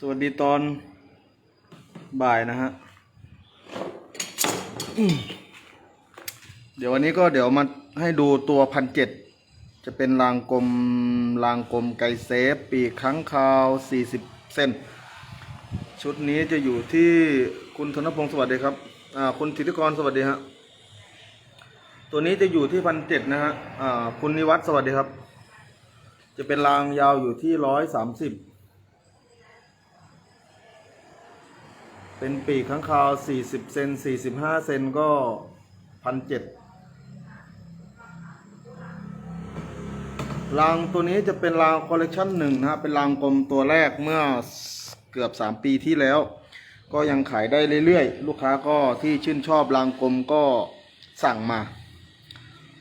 สวัสดีตอนบ่ายนะฮะ เดี๋ยววันนี้ก็เดี๋ยวมาให้ดูตัวพันเจ็ดจะเป็นรางกลมรางกลมไกเซฟ ปีกค้างคาว 40 เส้น ชุดนี้จะอยู่ที่คุณธนพงศ์สวัสดีครับอ่าคุณธิติกรสวัสดีฮะตัวนี้จะอยู่ที่พันเจ็ดนะฮะอ่าคุณนิวัฒสวัสดีครับ จะเป็นรางยาวอยู่ที่ร้อยสามสิบ เป็นปีกข้างคาว40เซน45 เซนก็พันเจ็ดรางตัวนี้จะเป็นรางคอลเลกชันหนึ่งนะฮะเป็นรางกลมตัวแรกเมื่อเกือบ 3 ปีที่แล้ว ก็ยังขายได้เรื่อยๆ ลูกค้าก็ที่ชื่นชอบรางกลมก็สั่งมา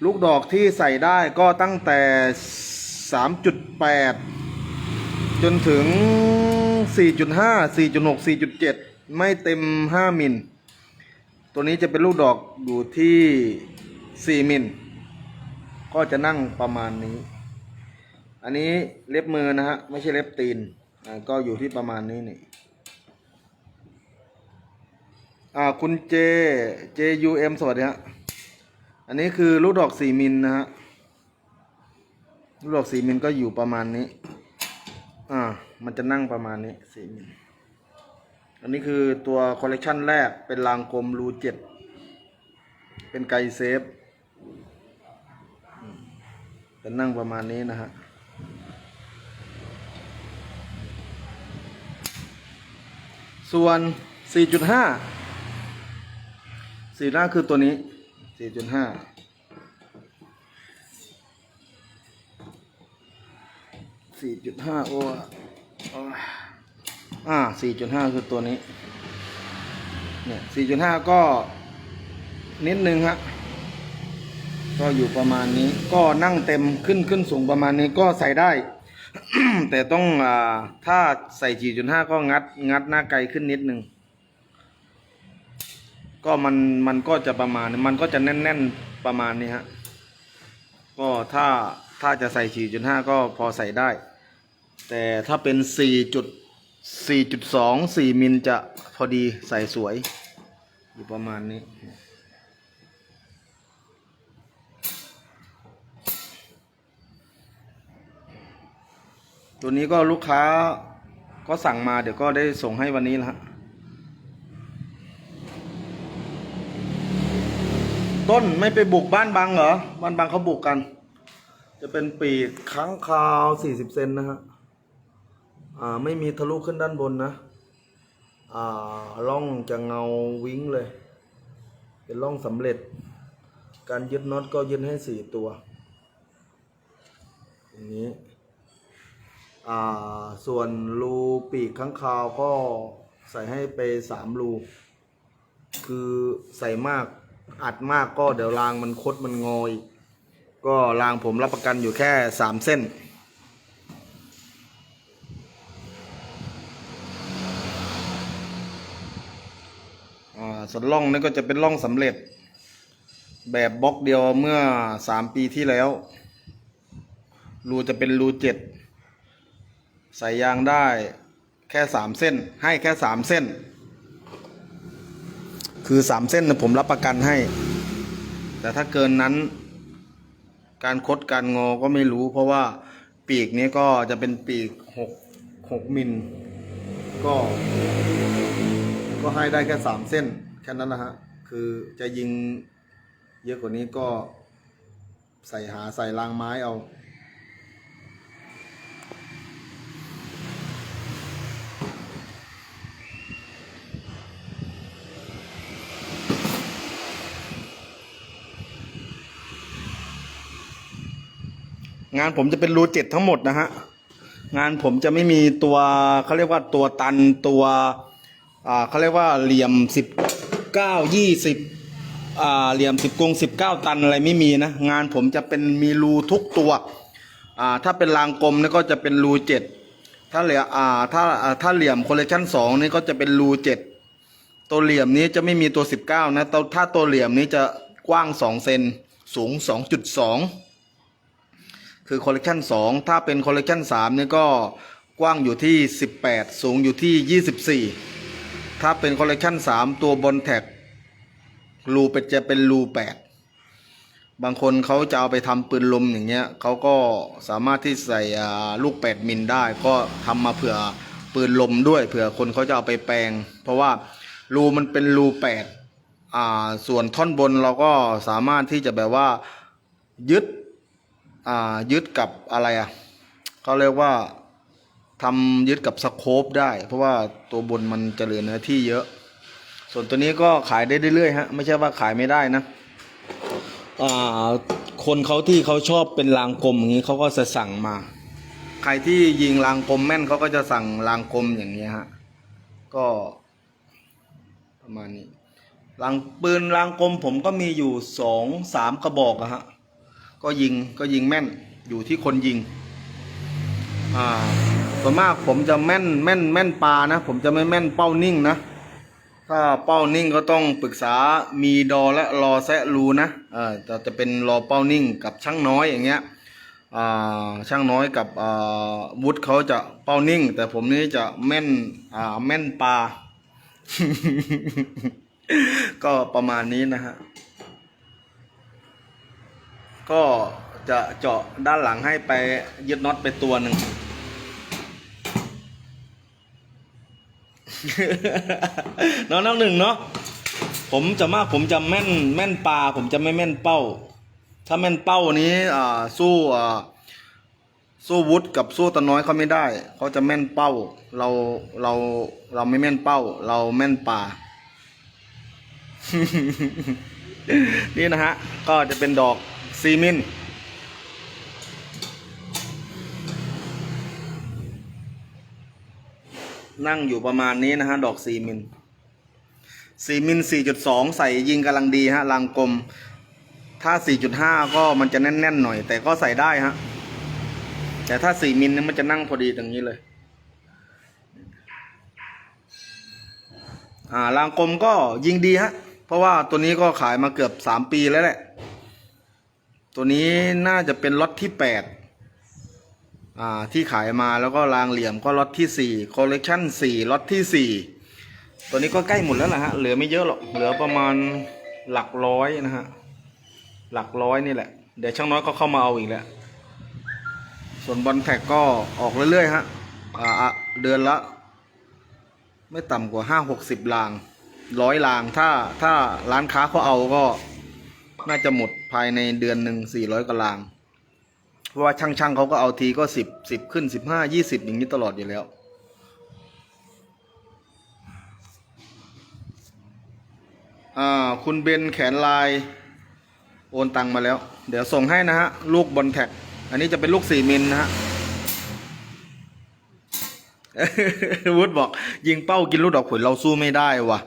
ลูกดอกที่ใส่ได้ก็ตั้งแต่ 3.8 จนถึง 4.5 4.6 4.7 ไม่เต็ม 5 มิล ตัวนี้จะเป็นลูกดอกอยู่ที่ 4 มิล ก็จะนั่งประมาณนี้ อันนี้เล็บมือนะฮะ ไม่ใช่เล็บตีน ก็อยู่ที่ประมาณนี้นี่อ่าคุณเจ JUM สวัสดีฮะ อันนี้คือลูกดอก 4 มิลนะฮะ ลูกดอก 4 มิลก็อยู่ประมาณนี้ อ่า มันจะนั่งประมาณนี้สี่มิล อันนี้คือตัวคอลเลกชันแรกเป็นรางกลมรูเจ็ดเป็นไกเซฟจะนั่งประมาณนี้นะฮะส่วน 4.5 4หน้าคือตัวนี้ 4.5สี่จุดห้าโอ้ อ่าสี่จุดห้าคือตัวนี้ เนี่ยสี่จุดห้าก็นิดนึงฮะ ก็อยู่ประมาณนี้ ก็นั่งเต็มขึ้นขึ้นสูงประมาณนี้ก็ใส่ได้ แต่ต้องอ่าถ้าใส่สี่จุดห้าก็งัดงัดหน้าไกลขึ้นนิดนึง ก็มันมันก็จะประมาณ มันก็จะแน่น ๆประมาณนี้ฮะ ก็ถ้าถ้าจะใส่ 4.5 ก็พอใส่ได้ แต่ถ้าเป็น 4 4.2 4 มิลจะพอดีใส่สวย อยู่ประมาณนี้ ตัวนี้ก็ลูกค้าก็สั่งมาเดี๋ยวก็ได้ส่งให้วันนี้แล้วฮะต้นไม่ไปบุกบ้านบางเหรอ บ้านบางเขาบุกกัน จะเป็นปีกค้างคาว 40 เซนนะฮะ ไม่มีทะลุขึ้นด้านบนนะอ่องจะเงาวิ้งเลย เป็นร่องสำเร็จ การยึดน็อตก็ยึดให้สี่ตัวอย่างนี้ส่วนรูปีกค้างคาวก็ใส่ให้ไปสามรู คือใส่มากอัดมากก็เดี๋ยวรางมันคดมันงอย ก็รางผมรับประกันอยู่แค่สามเส้น ส่วนล่องนี่ก็จะเป็นล่องสำเร็จ แบบบล็อกเดียวเมื่อสามปีที่แล้ว รูจะเป็นรูเจ็ดใส่ยางได้แค่สามเส้น ให้แค่สามเส้น คือสามเส้นผมรับประกันให้ แต่ถ้าเกินนั้นการคดการงอก็ไม่รู้ เพราะว่าปีกนี้ก็จะเป็นปีกหกหกมิล ก็ ก็ให้ได้แค่สามเส้น แค่นั้นนะฮะ คือจะยิงเยอะกว่านี้ก็ใส่หาใส่รางไม้เอางานผมจะเป็นรูเจ็ดทั้งหมดนะฮะ งานผมจะไม่มีตัวเขาเรียกว่าตัวตันตัว อ่าเขาเรียกว่าเหลี่ยมสิบ เก้ายี่สิบอ่าเหลี่ยมสิบกงสิบเก้าตันอะไรไม่มีนะ งานผมจะเป็นมีรูทุกตัวอ่าถ้าเป็นรางกลมนี่ก็จะเป็นรูเจ็ดถ้าเหลี่ยมอ่าถ้าอ่าถ้าเหลี่ยมคอลเลคชันสองนี่ก็จะเป็นรูเจ็ดตัวเหลี่ยมนี้จะไม่มีตัวสิบเก้านะตัวถ้าตัวเหลี่ยมนี้จะกว้างสองเซนสูงสองจุดสองคือคอลเลกชัน2ถ้าเป็นคอลเลกชัน3นี่ก็กว้างอยู่ที่18สูงอยู่ที่24 ถ้าเป็นคอลเลกชัน3 ตัวบนแท็กรูเป็นจะเป็นรูแปดบางคนเขาจะเอาไปทำปืนลมอย่างเงี้ยเขาก็สามารถที่ใส่ลูกแปดมิลได้ ก็ทำมาเผื่อปืนลมด้วยเผื่อคนเขาจะเอาไปแปลง เพราะว่ารูมันเป็นรูแปดอ่าส่วนท่อนบนเราก็สามารถที่จะแบบว่ายึดอ่ายึดกับอะไรอะเขาเรียกว่า ทำยึดกับสโคปได้ เพราะว่าตัวบนมันจะเหลือเนื้อที่เยอะ ส่วนตัวนี้ก็ขายได้เรื่อยๆฮะไม่ใช่ว่าขายไม่ได้นะอ่าคนเขาที่เขาชอบเป็นรางกลมอย่างนี้เขาก็จะสั่งมา ใครที่ยิงรางกลมแม่นเขาก็จะสั่งรางกลมอย่างนี้ฮะก็ประมาณนี้รางปืนรางกลมผมก็มีอยู่สองสามกระบอกอะฮะก็ยิงก็ยิงแม่นอยู่ที่คนยิงอ่า ส่วนมากผมจะแม่นแม่นแม่นปลานะ ผมจะไม่แม่นเป้านิ่งนะ ถ้าเป้านิ่งก็ต้องปรึกษามีดอและรอแซะรูนะเออจะจะเป็นรอเป้านิ่งกับช่างน้อยอย่างเงี้ยช่างน้อยกับวุฒเขาจะเป้านิ่ง แต่ผมนี่จะแม่นแม่นปลา ก็ประมาณนี้นะฮะ ก็จะเจาะด้านหลังให้ไปยึดน็อตไปตัวหนึ่ง น้องน้องหนึ่งเนาะผมจะมากผมจะแม่นแม่นปลาผมจะไม่แม่นเป้า ถ้าแม่นเป้านี้อ่าสู้อ่าสู้วุฒกับสู้ตะน้อยเขาไม่ได้เขาจะแม่นเป้า เราเราเราไม่แม่นเป้า เราแม่นปลานี่นะฮะก็จะเป็นดอกซีมิน นั่งอยู่ประมาณนี้นะฮะ ดอกสี่มิลสี่มิลสี่จุดสองใส่ยิงกำลังดีฮะรางกลม ถ้าสี่จุดห้าก็มันจะแน่นๆหน่อย แต่ก็ใส่ได้ฮะ แต่ถ้าสี่มิลเนี่ยมันจะนั่งพอดีตรงนี้เลย อ่ารางกลมก็ยิงดีฮะ เพราะว่าตัวนี้ก็ขายมาเกือบสามปีแล้วแหละ ตัวนี้น่าจะเป็นล็อตที่แปด ที่ขายมาแล้วก็รางเหลี่ยมก็ล็อตที่สี่คอลเลกชันสี่ล็อตที่สี่ตัวนี้ก็ใกล้หมดแล้วนะฮะเหลือไม่เยอะหรอกเหลือประมาณหลักร้อยนะฮะหลักร้อยนี่แหละ เดี๋ยวช่างน้อยก็เข้ามาเอาอีกแล้วส่วนบอลแท็กก็ออกเรื่อยๆฮะะเดือนละ ไม่ต่ำกว่าห้าหกสิบรางร้อยรางถ้าถ้าร้านค้าเขาเอาก็น่าจะหมดภายในเดือนหนึ่งสี่ร้อยกว่าราง เพราะว่าช่างๆเขาก็เอาทีก็สิบสิบขึ้นสิบห้ายี่สิบอย่างนี้ตลอดอยู่แล้ว อ่า คุณเบนแขนลาย โอนตังมาแล้ว เดี๋ยวส่งให้นะฮะ ลูกบอลแท็ก อันนี้จะเป็นลูกสี่มิลนะฮะวุฒบอก ยิงเป้ากินลูกดอกผลเราสู้ไม่ได้วะ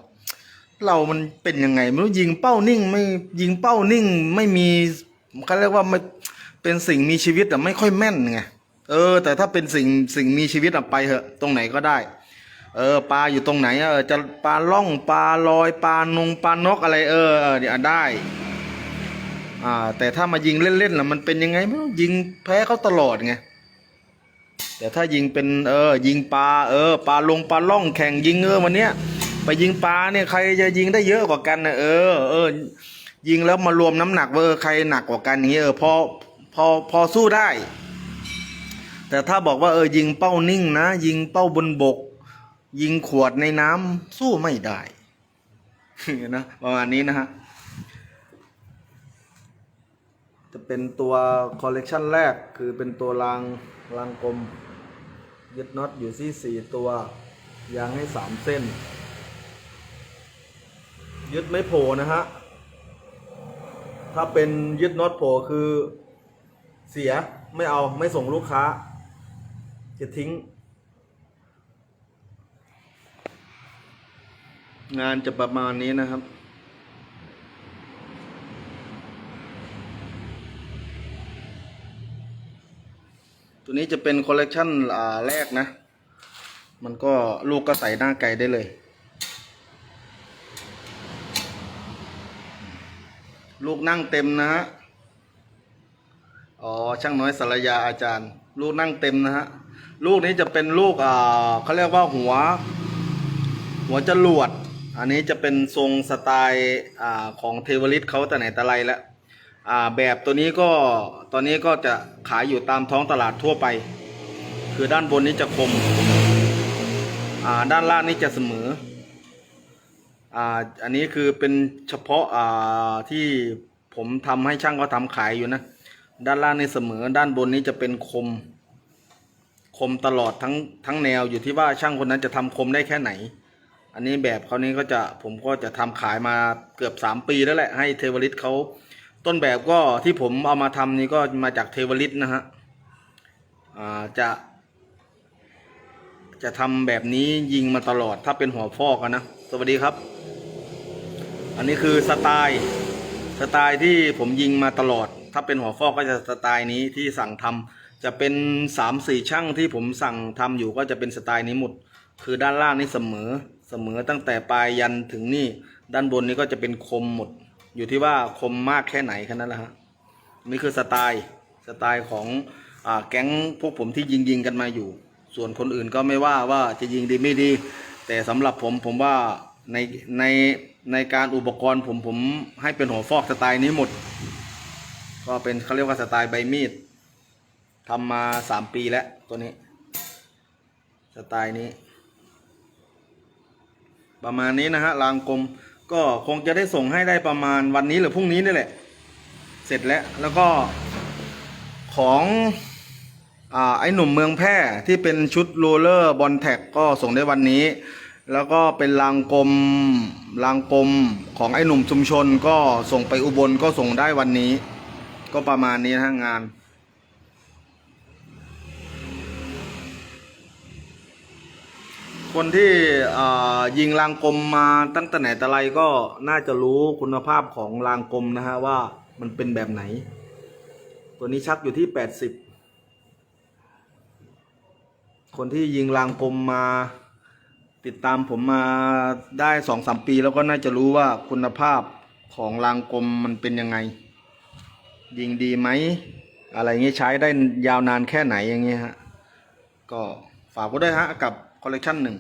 เรามันเป็นยังไงไม่รู้ยิงเป้านิ่ง ไม่ยิงเป้านิ่ง ไม่มีเขาเรียกว่าไม่ เป็นสิ่งมีชีวิตแต่ไม่ค่อยแม่นไงเออ แต่ถ้าเป็นสิ่งสิ่งมีชีวิตอะไปเหอะตรงไหนก็ได้ เออปลาอยู่ตรงไหนเออจะปลาล่องปลาลอยปลานงปลานกอะไร เออเดี๋ยวได้ อ่า แต่ถ้ามายิงเล่นๆล่ะมันเป็นยังไงไม่รู้ยิงแพ้เขาตลอดไงแต่ถ้ายิงเป็นเออ ยิงปลาเออปลาลงปลาล่องแข่งยิงเออวันเนี้ยไปยิงปลาเนี่ยใครจะยิงได้เยอะกว่ากันนะเออ เออ ยิงแล้วมารวมน้ำหนักว่าเออใครหนักกว่ากันอย่างเงี้ยเออพอพ พอพอสู้ได้ แต่ถ้าบอกว่าเออยิงเป้านิ่งนะ ยิงเป้าบนบก ยิงขวดในน้ำสู้ไม่ได้นะประมาณนี้นะฮะจะเป็นตัวคอลเลกชันแรกคือเป็นตัวรางรางกลมยึดน็อตอยู่ที่สี่ตัวยางให้สามเส้น ยึดไม่โผล่นะฮะ ถ้าเป็นยึดน็อตโผล่คือ เสียไม่เอาไม่ส่งลูกค้า จะทิ้ง งานจะประมาณนี้นะครับ ตัวนี้จะเป็นคอลเลกชันอ่าแรกนะ มันก็ลูกก็ใส่หน้าไก่ได้เลยลูกนั่งเต็มนะฮะ อ๋อช่างน้อยสารยาอาจารย์ ลูกนั่งเต็มนะฮะลูกนี้จะเป็นลูกอ่าเขาเรียกว่าหัว หัวจรวด อันนี้จะเป็นทรงสไตล์อ่าของเทวริสเขาแต่ไหนแต่ไรแล้วอ่าแบบตัวนี้ก็ตอนนี้ก็จะขายอยู่ตามท้องตลาดทั่วไป คือด้านบนนี้จะคมอ่าด้านล่างนี่จะเสมออ่าอันนี้คือเป็นเฉพาะอ่าที่ผมทำให้ช่างเขาทำขายอยู่นะ ด้านล่างนี่เสมอ ด้านบนนี้จะเป็นคม คมตลอดทั้งทั้งแนวอยู่ที่ว่าช่างคนนั้นจะทำคมได้แค่ไหน อันนี้แบบเขานี้ก็จะผมก็จะทำขายมาเกือบสามปีแล้วแหละ ให้เทวริสเขาต้นแบบก็ที่ผมเอามาทำนี่ก็มาจากเทวริสนะฮะอ่าจะ จะทำแบบนี้ยิงมาตลอดถ้าเป็นหัวฟอกนะ สวัสดีครับ อันนี้คือสไตล์สไตล์ที่ผมยิงมาตลอด ถ้าเป็นหัวฟอกก็จะสไตล์นี้ที่สั่งทำจะเป็นสามสี่ช่างที่ผมสั่งทำอยู่ก็จะเป็นสไตล์นี้หมด คือด้านล่างนี่เสมอเสมอตั้งแต่ปลายยันถึงนี่ด้านบนนี้ก็จะเป็นคมหมด อยู่ที่ว่าคมมากแค่ไหนแค่นั้นแหละฮะนี่คือสไตล์สไตล์ของอแก๊งพวกผมที่ยิงยิงกันมาอยู่ ส่วนคนอื่นก็ไม่ว่าว่าจะยิงดีไม่ดี แต่สำหรับผมผมว่าในในในการอุปกรณ์ผมผมให้เป็นหัวฟอกสไตล์นี้หมด ก็เป็นเขาเรียกว่าสไตล์ใบมีดทำมาสามปีแล้วตัวนี้ สไตล์นี้ ประมาณนี้นะฮะรางกลมก็คงจะได้ส่งให้ได้ประมาณวันนี้หรือพรุ่งนี้นี่แหละ เสร็จแล้วแล้วก็ของอไอ้หนุ่มเมืองแพร่ที่เป็นชุดโรลเลอร์บอลแท็กก็ส่งได้วันนี้ แล้วก็เป็นรางกลมรางกลมของไอ้หนุ่มชุมชนก็ส่งไปอุบลก็ส่งได้วันนี้ ก็ประมาณนี้นะงาน คนที่ยิงรางกลมมาตั้งแต่ไหนแต่ไรก็น่าจะรู้คุณภาพของรางกลมนะฮะว่ามันเป็นแบบไหน ตัวนี้ชักอยู่ที่แปดสิบคนที่ยิงรางกลมมาติดตามผมมาได้สองสามปีแล้วก็น่าจะรู้ว่าคุณภาพของรางกลมมันเป็นยังไง ยิงดีไหม อะไรเงี้ยใช้ได้ยาวนานแค่ไหนอย่างเงี้ยฮะ ก็ฝากไว้ด้วยฮะกับคอลเลกชันหนึ่ง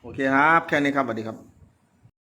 โอเคครับ แค่นี้ครับสวัสดีครับ